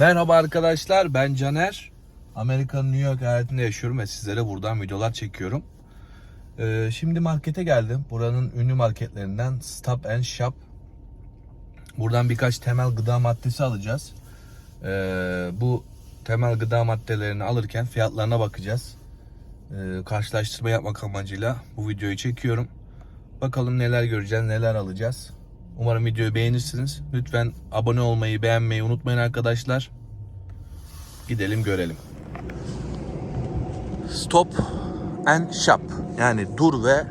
Merhaba arkadaşlar ben Caner. Amerika'nın New York eyaletinde yaşıyorum ve sizlere buradan videolar çekiyorum. Ee, şimdi markete geldim. Buranın ünlü marketlerinden Stop and Shop. Buradan birkaç temel gıda maddesi alacağız. Ee, bu temel gıda maddelerini alırken fiyatlarına bakacağız. Ee, karşılaştırma yapmak amacıyla bu videoyu çekiyorum. Bakalım neler göreceğiz, neler alacağız. Umarım videoyu beğenirsiniz. Lütfen abone olmayı, beğenmeyi unutmayın arkadaşlar. Gidelim görelim. Stop and shop. Yani dur ve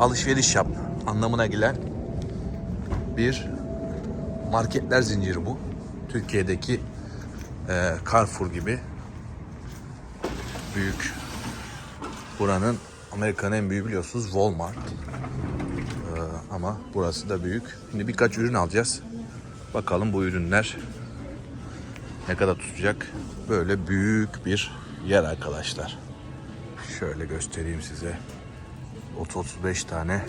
alışveriş yap anlamına gelen bir marketler zinciri bu. Türkiye'deki e, Carrefour gibi büyük buranın Amerika'nın en büyüğü biliyorsunuz Walmart. Ama burası da büyük. Şimdi birkaç ürün alacağız. Bakalım bu ürünler ne kadar tutacak. Böyle büyük bir yer arkadaşlar. Şöyle göstereyim size. 30-35 tane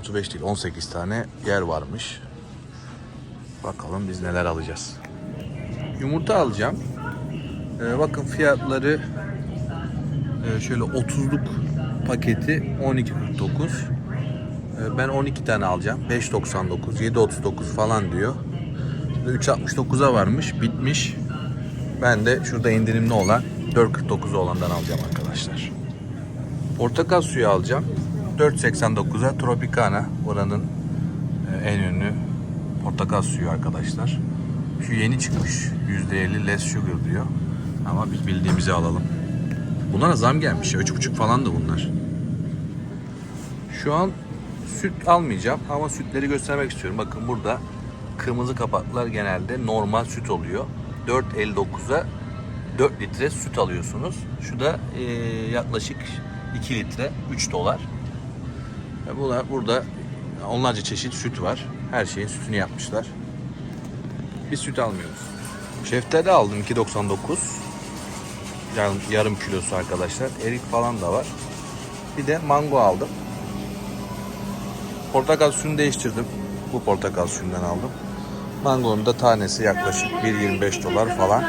35 değil 18 tane yer varmış. Bakalım biz neler alacağız. Yumurta alacağım. Ee, bakın fiyatları ee, şöyle 30'luk paketi 12.49. Ee, ben 12 tane alacağım. 5.99, 7.39 falan diyor. Şimdi 3.69'a varmış, bitmiş. Ben de şurada indirimli olan 4.49 olandan alacağım arkadaşlar. Portakal suyu alacağım. 4.89'a Tropicana buranın e, en ünlü portakal suyu arkadaşlar. Şu yeni çıkmış. %50 less sugar diyor. Ama biz bildiğimizi alalım. Bunlara zam gelmiş ya. 3,5 falan da bunlar. Şu an süt almayacağım ama sütleri göstermek istiyorum. Bakın burada kırmızı kapaklar genelde normal süt oluyor. 4.59'a 4 litre süt alıyorsunuz. Şu da e, yaklaşık 2 litre 3 dolar. Ve bunlar burada onlarca çeşit süt var. Her şeyin sütünü yapmışlar. Biz süt almıyoruz. Şeftali aldım 2.99 yarım, yarım kilosu arkadaşlar. Erik falan da var. Bir de mango aldım. Portakal suyunu değiştirdim. Bu portakal suyundan aldım. Mangonun da tanesi yaklaşık 1.25 dolar falan.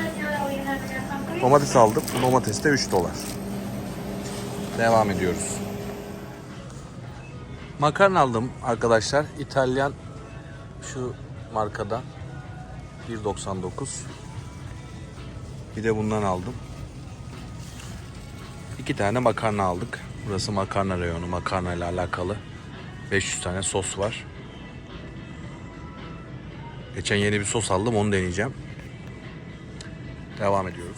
Domates aldım. Bu domates de 3 dolar. Devam ediyoruz. Makarna aldım arkadaşlar. İtalyan şu markadan 1.99 bir de bundan aldım. İki tane makarna aldık. Burası makarna reyonu. Makarna ile alakalı. 500 tane sos var. Geçen yeni bir sos aldım. Onu deneyeceğim. Devam ediyoruz.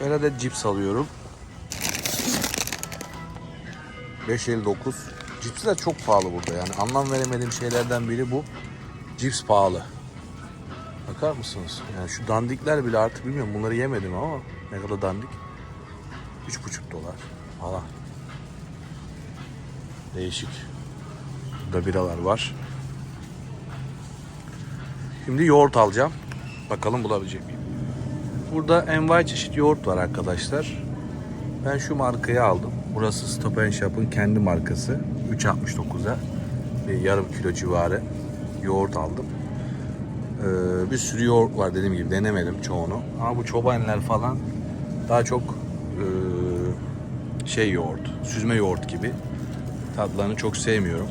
Ben adet cips alıyorum. 5.59. Cipsler çok pahalı burada yani. Anlam veremediğim şeylerden biri bu. Cips pahalı. Bakar mısınız? Yani şu dandikler bile artık bilmiyorum bunları yemedim ama ne kadar dandik. 3,5 dolar falan. Değişik. Burada biralar var. Şimdi yoğurt alacağım. Bakalım bulabilecek miyim? Burada envai çeşit yoğurt var arkadaşlar. Ben şu markayı aldım. Burası Stop Shop'ın kendi markası. 3.69'a bir yarım kilo civarı yoğurt aldım. Ee, bir sürü yoğurt var dediğim gibi denemedim çoğunu. Ama bu çobanlar falan daha çok e, şey yoğurt, süzme yoğurt gibi. Tatlarını çok sevmiyorum.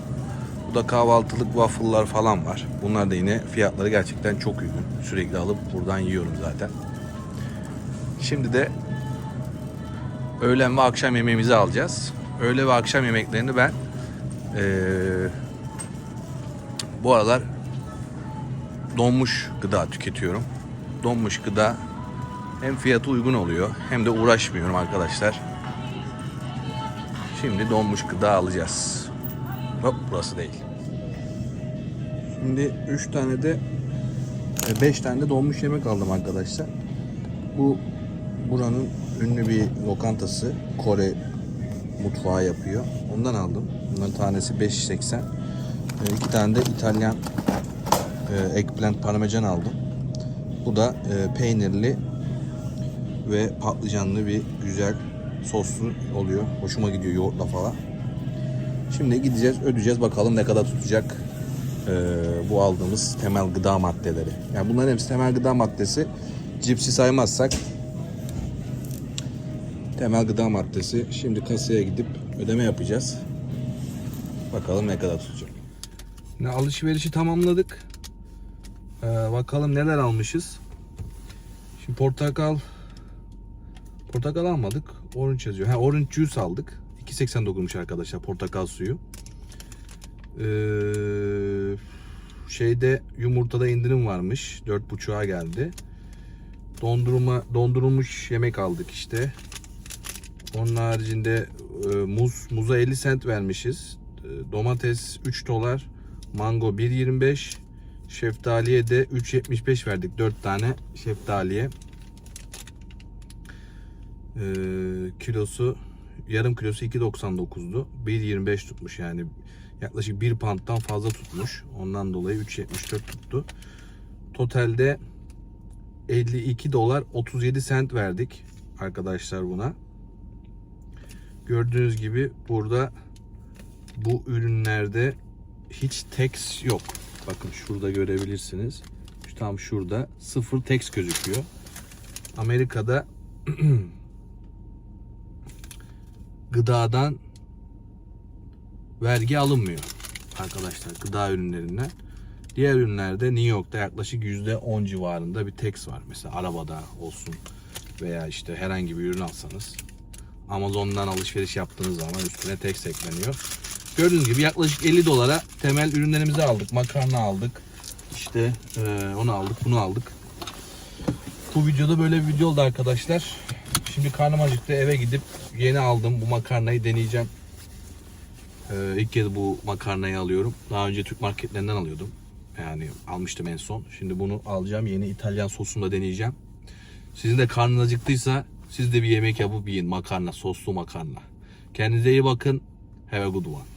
Bu da kahvaltılık waffle'lar falan var. Bunlar da yine fiyatları gerçekten çok uygun. Sürekli alıp buradan yiyorum zaten. Şimdi de öğlen ve akşam yemeğimizi alacağız. Öğle ve akşam yemeklerini ben e, bu aralar donmuş gıda tüketiyorum. Donmuş gıda hem fiyatı uygun oluyor hem de uğraşmıyorum arkadaşlar. Şimdi donmuş gıda alacağız. Hop burası değil. Şimdi 3 tane de 5 tane de donmuş yemek aldım arkadaşlar. Bu buranın ünlü bir lokantası Kore mutfağı yapıyor. Ondan aldım. Bunların tanesi 5.80. 2 tane de İtalyan e, eggplant parmesan aldım. Bu da e, peynirli ve patlıcanlı bir güzel soslu oluyor. Hoşuma gidiyor yoğurtla falan. Şimdi gideceğiz, ödeyeceğiz. Bakalım ne kadar tutacak. e, bu aldığımız temel gıda maddeleri. Yani bunların hepsi temel gıda maddesi. Cipsi saymazsak temel gıda maddesi. Şimdi kasaya gidip ödeme yapacağız. Bakalım ne kadar tutacak. Ne alışverişi tamamladık. Ee, bakalım neler almışız. Şimdi portakal portakal almadık. Orange yazıyor. Ha orange juice aldık. 2.89'muş arkadaşlar portakal suyu. Ee, şeyde yumurtada indirim varmış. 4.5'a geldi. Dondurma dondurulmuş yemek aldık işte. Onun haricinde e, muz muza 50 cent vermişiz. E, domates 3 dolar, mango 1.25, şeftaliye de 3.75 verdik 4 tane şeftaliye. E, kilosu yarım kilosu 2.99'du. 1.25 tutmuş yani yaklaşık 1 pound'dan fazla tutmuş. Ondan dolayı 3.74 tuttu. Totalde 52 dolar 37 cent verdik arkadaşlar buna. Gördüğünüz gibi burada bu ürünlerde hiç tax yok. Bakın şurada görebilirsiniz. Tam şurada sıfır tax gözüküyor. Amerika'da gıdadan vergi alınmıyor arkadaşlar gıda ürünlerinden. Diğer ürünlerde New York'ta yaklaşık %10 civarında bir tax var. Mesela arabada olsun veya işte herhangi bir ürün alsanız Amazon'dan alışveriş yaptığınız zaman üstüne tax ekleniyor. Gördüğünüz gibi yaklaşık 50 dolara temel ürünlerimizi aldık. Makarna aldık. İşte eee, onu aldık, bunu aldık. Bu videoda böyle bir video oldu arkadaşlar. Şimdi karnım acıktı eve gidip yeni aldım bu makarnayı deneyeceğim. Ee, ilk kez bu makarnayı alıyorum. Daha önce Türk marketlerinden alıyordum. Yani almıştım en son. Şimdi bunu alacağım. Yeni İtalyan sosunu da deneyeceğim. Sizin de karnınız acıktıysa siz de bir yemek yapıp yiyin. Makarna, soslu makarna. Kendinize iyi bakın. Have a good one.